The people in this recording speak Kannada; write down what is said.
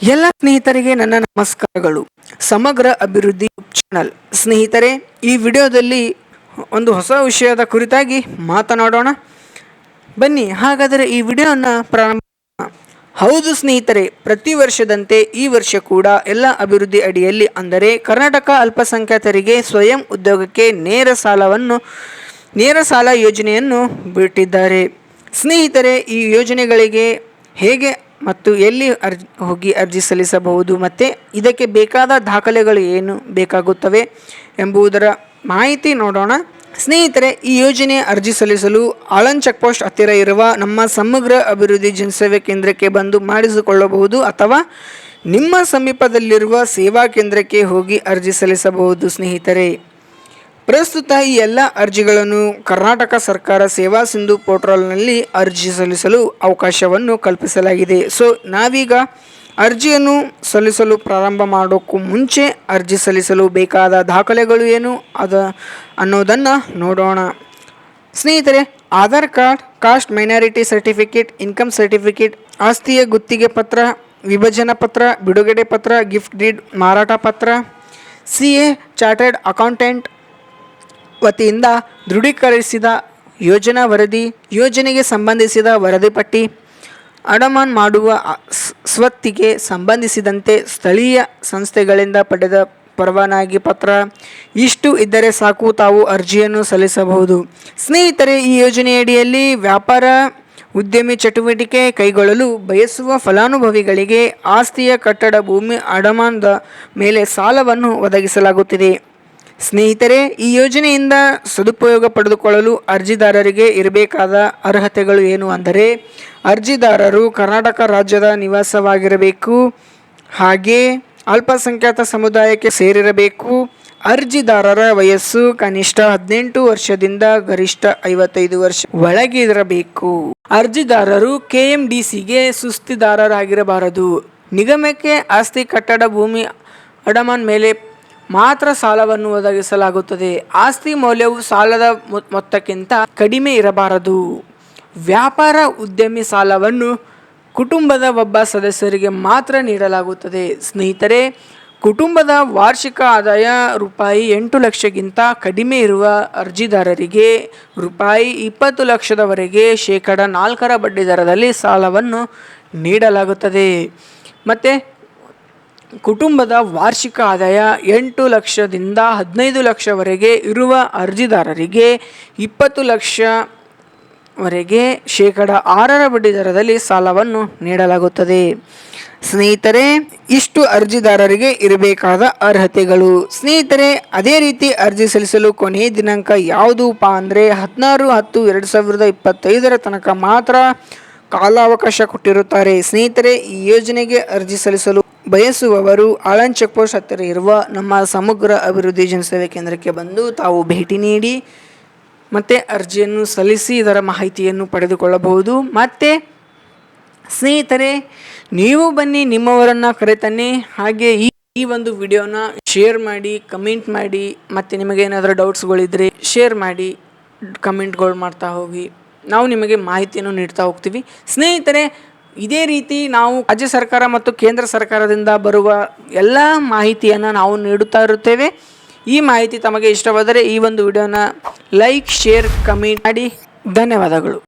ಎಲ್ಲ ಸ್ನೇಹಿತರಿಗೆ ನನ್ನ ನಮಸ್ಕಾರಗಳು. ಸಮಗ್ರ ಅಭಿವೃದ್ಧಿ ಚಾನಲ್. ಸ್ನೇಹಿತರೆ, ಈ ವಿಡಿಯೋದಲ್ಲಿ ಒಂದು ಹೊಸ ವಿಷಯದ ಕುರಿತಾಗಿ ಮಾತನಾಡೋಣ. ಬನ್ನಿ, ಹಾಗಾದರೆ ಈ ವಿಡಿಯೋನ ಪ್ರಾರಂಭ ಹೌದು ಸ್ನೇಹಿತರೆ, ಪ್ರತಿ ವರ್ಷದಂತೆ ಈ ವರ್ಷ ಕೂಡ ಎಲ್ಲ ಅಭಿವೃದ್ಧಿ ಅಡಿಯಲ್ಲಿ ಅಂದರೆ ಕರ್ನಾಟಕ ಅಲ್ಪಸಂಖ್ಯಾತರಿಗೆ ಸ್ವಯಂ ಉದ್ಯೋಗಕ್ಕೆ ನೇರ ಸಾಲವನ್ನು, ನೇರ ಸಾಲ ಯೋಜನೆಯನ್ನು ಬಿಟ್ಟಿದ್ದಾರೆ. ಸ್ನೇಹಿತರೆ, ಈ ಯೋಜನೆಗಳಿಗೆ ಹೇಗೆ ಮತ್ತು ಎಲ್ಲಿ ಅರ್ಜಿ, ಹೋಗಿ ಅರ್ಜಿ ಸಲ್ಲಿಸಬಹುದು, ಮತ್ತು ಇದಕ್ಕೆ ಬೇಕಾದ ದಾಖಲೆಗಳು ಏನು ಬೇಕಾಗುತ್ತವೆ ಎಂಬುದರ ಮಾಹಿತಿ ನೋಡೋಣ. ಸ್ನೇಹಿತರೆ, ಈ ಯೋಜನೆ ಅರ್ಜಿ ಸಲ್ಲಿಸಲು ಆಳನ್ ಚೆಕ್ ಪೋಸ್ಟ್ ಹತ್ತಿರ ಇರುವ ನಮ್ಮ ಸಮಗ್ರ ಅಭಿವೃದ್ಧಿ ಜನಸೇವೆ ಕೇಂದ್ರಕ್ಕೆ ಬಂದು ಮಾಡಿಸಿಕೊಳ್ಳಬಹುದು ಅಥವಾ ನಿಮ್ಮ ಸಮೀಪದಲ್ಲಿರುವ ಸೇವಾ ಕೇಂದ್ರಕ್ಕೆ ಹೋಗಿ ಅರ್ಜಿ ಸಲ್ಲಿಸಬಹುದು, ಸ್ನೇಹಿತರೆ. ಪ್ರಸ್ತುತ ಈ ಎಲ್ಲ ಅರ್ಜಿಗಳನ್ನು ಕರ್ನಾಟಕ ಸರ್ಕಾರ ಸೇವಾ ಸಿಂಧು ಪೋರ್ಟಲ್ನಲ್ಲಿ ಅರ್ಜಿ ಸಲ್ಲಿಸಲು ಅವಕಾಶವನ್ನು ಕಲ್ಪಿಸಲಾಗಿದೆ. ಸೊ, ನಾವೀಗ ಅರ್ಜಿಯನ್ನು ಸಲ್ಲಿಸಲು ಪ್ರಾರಂಭ ಮಾಡೋಕ್ಕೂ ಮುಂಚೆ ಅರ್ಜಿ ಸಲ್ಲಿಸಲು ಬೇಕಾದ ದಾಖಲೆಗಳು ಏನು? ಅದ ಅನ್ನೋದನ್ನು ನೋಡೋಣ. ಸ್ನೇಹಿತರೆ, Aadhaar card, caste minority certificate, income certificate, ಆಸ್ತಿಯ ಗುತ್ತಿಗೆ ಪತ್ರ, ವಿಭಜನಾ ಪತ್ರ, ಬಿಡುಗಡೆ ಪತ್ರ, ಗಿಫ್ಟ್ ಡೀಡ್, ಮಾರಾಟ ಪತ್ರ, ಸಿ ಎ ಚಾರ್ಟೆಡ್ ಅಕೌಂಟೆಂಟ್ ವತಿಯಿಂದ ದೃಢೀಕರಿಸಿದ ಯೋಜನಾ ವರದಿ, ಯೋಜನೆಗೆ ಸಂಬಂಧಿಸಿದ ವರದಿ ಪಟ್ಟಿ, ಅಡಮಾನ್ ಮಾಡುವ ಸ್ವತ್ತಿಗೆ ಸಂಬಂಧಿಸಿದಂತೆ ಸ್ಥಳೀಯ ಸಂಸ್ಥೆಗಳಿಂದ ಪಡೆದ ಪರವಾನಗಿ ಪತ್ರ. ಇಷ್ಟು ಇದ್ದರೆ ಸಾಕು, ತಾವು ಅರ್ಜಿಯನ್ನು ಸಲ್ಲಿಸಬಹುದು. ಸ್ನೇಹಿತರೆ, ಈ ಯೋಜನೆಯಡಿಯಲ್ಲಿ ವ್ಯಾಪಾರ, ಉದ್ಯಮಿ ಚಟುವಟಿಕೆ ಕೈಗೊಳ್ಳಲು ಬಯಸುವ ಫಲಾನುಭವಿಗಳಿಗೆ ಆಸ್ತಿಯ ಕಟ್ಟಡ ಭೂಮಿ ಅಡಮಾನದ ಮೇಲೆ ಸಾಲವನ್ನು ಒದಗಿಸಲಾಗುತ್ತಿದೆ. ಸ್ನೇಹಿತರೆ, ಈ ಯೋಜನೆಯಿಂದ ಸದುಪಯೋಗ ಪಡೆದುಕೊಳ್ಳಲು ಅರ್ಜಿದಾರರಿಗೆ ಇರಬೇಕಾದ ಅರ್ಹತೆಗಳು ಏನು ಅಂದರೆ, ಅರ್ಜಿದಾರರು ಕರ್ನಾಟಕ ರಾಜ್ಯದ ನಿವಾಸವಾಗಿರಬೇಕು, ಹಾಗೆ ಅಲ್ಪಸಂಖ್ಯಾತ ಸಮುದಾಯಕ್ಕೆ ಸೇರಿರಬೇಕು, ಅರ್ಜಿದಾರರ ವಯಸ್ಸು ಕನಿಷ್ಠ ಹದಿನೆಂಟು ವರ್ಷದಿಂದ ಗರಿಷ್ಠ ಐವತ್ತೈದು ವರ್ಷ ಒಳಗಿರಬೇಕು ಅರ್ಜಿದಾರರು ಕೆಎಂಡಿಸಿಗೆ ಸುಸ್ತಿದಾರರಾಗಿರಬಾರದು. ನಿಗಮಕ್ಕೆ ಆಸ್ತಿ ಕಟ್ಟಡ ಭೂಮಿ ಅಡಮಾನ್ ಮೇಲೆ ಮಾತ್ರ ಸಾಲವನ್ನು ಒದಗಿಸಲಾಗುತ್ತದೆ. ಆಸ್ತಿ ಮೌಲ್ಯವು ಸಾಲದ ಮೊತ್ತಕ್ಕಿಂತ ಕಡಿಮೆ ಇರಬಾರದು. ವ್ಯಾಪಾರ ಉದ್ಯಮಿ ಸಾಲವನ್ನು ಕುಟುಂಬದ ಒಬ್ಬ ಸದಸ್ಯರಿಗೆ ಮಾತ್ರ ನೀಡಲಾಗುತ್ತದೆ. ಸ್ನೇಹಿತರೆ, ಕುಟುಂಬದ ವಾರ್ಷಿಕ ಆದಾಯ ರೂಪಾಯಿ ಎಂಟು ಲಕ್ಷಕ್ಕಿಂತ ಕಡಿಮೆ ಇರುವ ಅರ್ಜಿದಾರರಿಗೆ ರೂಪಾಯಿ ಇಪ್ಪತ್ತು ಲಕ್ಷದವರೆಗೆ ಶೇಕಡ ನಾಲ್ಕರ ಬಡ್ಡಿ ದರದಲ್ಲಿ ಸಾಲವನ್ನು ನೀಡಲಾಗುತ್ತದೆ. ಮತ್ತು ಕುಟುಂಬದ ವಾರ್ಷಿಕ ಆದಾಯ ಎಂಟು ಲಕ್ಷದಿಂದ ಹದಿನೈದು ಲಕ್ಷವರೆಗೆ ಇರುವ ಅರ್ಜಿದಾರರಿಗೆ ಇಪ್ಪತ್ತು ಲಕ್ಷವರೆಗೆ ಶೇಕಡ ಆರರ ಬಡ್ಡಿ ದರದಲ್ಲಿ ಸಾಲವನ್ನು ನೀಡಲಾಗುತ್ತದೆ. ಸ್ನೇಹಿತರೆ, ಇಷ್ಟು ಅರ್ಜಿದಾರರಿಗೆ ಇರಬೇಕಾದ ಅರ್ಹತೆಗಳು. ಸ್ನೇಹಿತರೆ, ಅದೇ ರೀತಿ ಅರ್ಜಿ ಸಲ್ಲಿಸಲು ಕೊನೆಯ ದಿನಾಂಕ ಯಾವುದೂಪ ಅಂದರೆ ಹದಿನಾರು ಹತ್ತು ಎರಡು ಸಾವಿರದ ಇಪ್ಪತ್ತೈದರ ತನಕ ಮಾತ್ರ ಕಾಲಾವಕಾಶ ಕೊಟ್ಟಿರುತ್ತಾರೆ. ಸ್ನೇಹಿತರೆ, ಈ ಯೋಜನೆಗೆ ಅರ್ಜಿ ಸಲ್ಲಿಸಲು ಬಯಸುವವರು ಆಳನ್ ಚೆಕ್ ಪೋಸ್ಟ್ ಹತ್ತಿರ ಇರುವ ನಮ್ಮ ಸಮಗ್ರ ಅಭಿವೃದ್ಧಿ ಜನಸೇವೆ ಕೇಂದ್ರಕ್ಕೆ ಬಂದು ತಾವು ಭೇಟಿ ನೀಡಿ ಮತ್ತು ಅರ್ಜಿಯನ್ನು ಸಲ್ಲಿಸಿ ಇದರ ಮಾಹಿತಿಯನ್ನು ಪಡೆದುಕೊಳ್ಳಬಹುದು. ಮತ್ತು ಸ್ನೇಹಿತರೆ, ನೀವು ಬನ್ನಿ ನಿಮ್ಮವರನ್ನು ಕರೆತನ್ನಿ. ಹಾಗೆ ಈ ಈ ಒಂದು ವಿಡಿಯೋನ ಶೇರ್ ಮಾಡಿ, ಕಮೆಂಟ್ ಮಾಡಿ, ಮತ್ತು ನಿಮಗೆ ಏನಾದರೂ ಡೌಟ್ಸ್ಗಳಿದ್ದರೆ ಶೇರ್ ಮಾಡಿ, ಕಮೆಂಟ್ಗಳು ಮಾಡ್ತಾ ಹೋಗಿ. ನಾವು ನಿಮಗೆ ಮಾಹಿತಿಯನ್ನು ನೀಡ್ತಾ ಹೋಗ್ತೀವಿ. ಸ್ನೇಹಿತರೆ ಇದೇ ರೀತಿ ನಾವು ರಾಜ್ಯ ಸರ್ಕಾರ ಮತ್ತು ಕೇಂದ್ರ ಸರ್ಕಾರದಿಂದ ಬರುವ ಎಲ್ಲ ಮಾಹಿತಿಯನ್ನು ನಾವು ನೀಡುತ್ತಾ ಇರುತ್ತೇವೆ. ಈ ಮಾಹಿತಿ ತಮಗೆ ಇಷ್ಟವಾದರೆ ಈ ಒಂದು ವಿಡಿಯೋನ ಲೈಕ್, ಶೇರ್, ಕಮೆಂಟ್ ಮಾಡಿ. ಧನ್ಯವಾದಗಳು.